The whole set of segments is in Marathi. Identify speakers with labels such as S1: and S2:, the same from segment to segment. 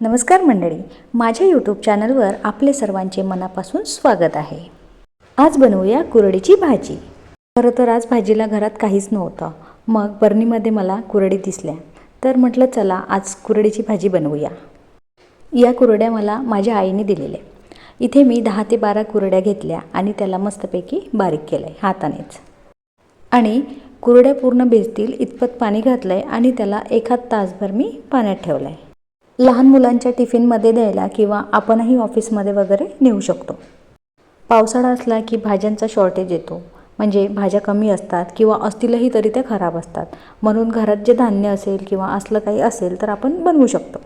S1: नमस्कार मंडळी माझ्या यूट्यूब चॅनलवर आपले सर्वांचे मनापासून स्वागत आहे. आज बनवूया कुरडीची भाजी. खरं तर आज भाजीला घरात काहीच नव्हतं. मग बर्नीमध्ये मला कुरडी दिसल्या. तर म्हटलं चला आज कुरडीची भाजी बनवूया. या कुरड्या मला माझ्या आईने दिलेल्या. इथे मी दहा ते बारा कुरड्या घेतल्या आणि त्याला मस्तपैकी बारीक केलं आहे हातानेच. आणि कुरड्या पूर्ण भिजतील इतपत पाणी घातलं आहे आणि त्याला एखाद तासभर मी पाण्यात ठेवलं आहे लहान मुलांच्या टिफिनमध्ये द्यायला किंवा आपणही ऑफिसमध्ये वगैरे नेऊ शकतो. पावसाळा असला की भाज्यांचा शॉर्टेज येतो. म्हणजे भाज्या कमी असतात किंवा असतीलही तरी त्या खराब असतात. म्हणून घरात जे धान्य असेल किंवा असलं काही असेल तर आपण बनवू शकतो.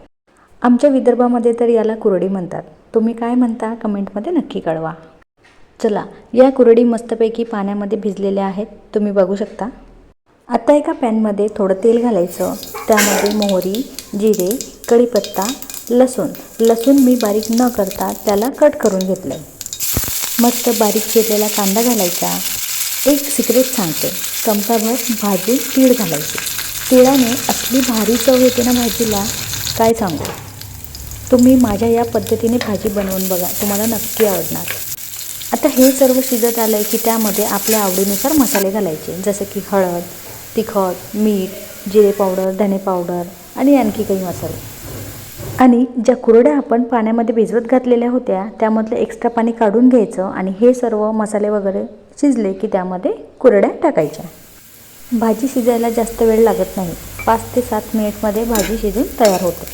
S1: आमच्या विदर्भामध्ये तर याला कुरडी म्हणतात. तुम्ही काय म्हणता कमेंटमध्ये नक्की कळवा. चला या कुरडी मस्तपैकी पाण्यामध्ये भिजलेल्या आहेत. तुम्ही बघू शकता. आता एका पॅनमध्ये थोडं तेल घालायचं. त्यामध्ये मोहरी जिरे कढीपत्ता लसूण. लसूण मी बारीक न करता त्याला कट करून घेतलं आहे मस्त बारीक चिरलेला कांदा घालायचा. एक सिक्रेट सांगते. चमचाभर भाजून तीळ घालायची. तिळाने असली भारी चव येते ना भाजीला? काय सांगू? तुम्ही माझ्या या पद्धतीने भाजी बनवून बघा. तुम्हाला नक्की आवडणार. आता हे सर्व शिजत आलं आहे की त्यामध्ये आपल्या आवडीनुसार मसाले घालायचे. जसं की हळद तिखट मीठ जिरे पावडर धने पावडर आणि आणखी काही मसाले. आणि ज्या कुरड्या आपण पाण्यामध्ये भिजवत घातलेल्या होत्या त्यामधलं एक्स्ट्रा पाणी काढून घ्यायचं आणि हे सर्व मसाले वगैरे शिजले की त्यामध्ये कुरड्या टाकायच्या. भाजी शिजायला जास्त वेळ लागत नाही. पाच ते सात मिनिटमध्ये भाजी शिजून तयार होते.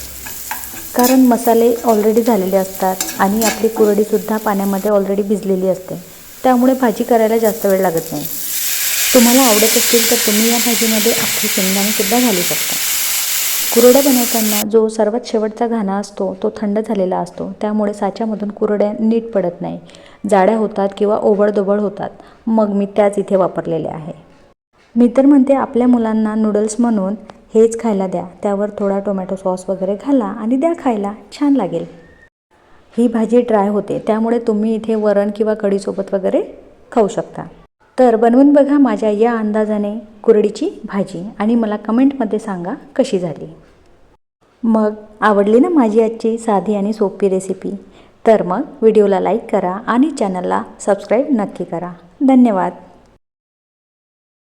S1: कारण मसाले ऑलरेडी झालेले असतात आणि आपली कुरडीसुद्धा पाण्यामध्ये ऑलरेडी भिजलेली असते. त्यामुळे भाजी करायला जास्त वेळ लागत नाही. तुम्हाला आवडत असतील तर तुम्ही या भाजीमध्ये अख्खी शेंगदाणेसुद्धा घालू शकता. कुरड्या बनवताना जो सर्वात शेवटचा घाणा असतो तो थंड झालेला असतो. त्यामुळे साच्यामधून कुरड्या नीट पडत नाही. जाड्या होतात किंवा ओबडदोबड होतात. मग मी त्याच इथे वापरलेल्या आहे. मी तर म्हणते आपल्या मुलांना नूडल्स म्हणून हेच खायला द्या. त्यावर थोडा टोमॅटो सॉस वगैरे घाला आणि द्या खायला. छान लागेल. ही भाजी ड्राय होते. त्यामुळे तुम्ही इथे वरण किंवा कढीसोबत वगैरे खाऊ शकता. तर बनवून बघा माझ्या या अंदाजाने कुरडीची भाजी आणि मला कमेंटमध्ये सांगा कशी झाली. मग आवडली ना माझी आजची साधी आणि सोपी रेसिपी तर मग व्हिडिओला लाईक करा आणि चॅनलला सबस्क्राईब नक्की करा. धन्यवाद.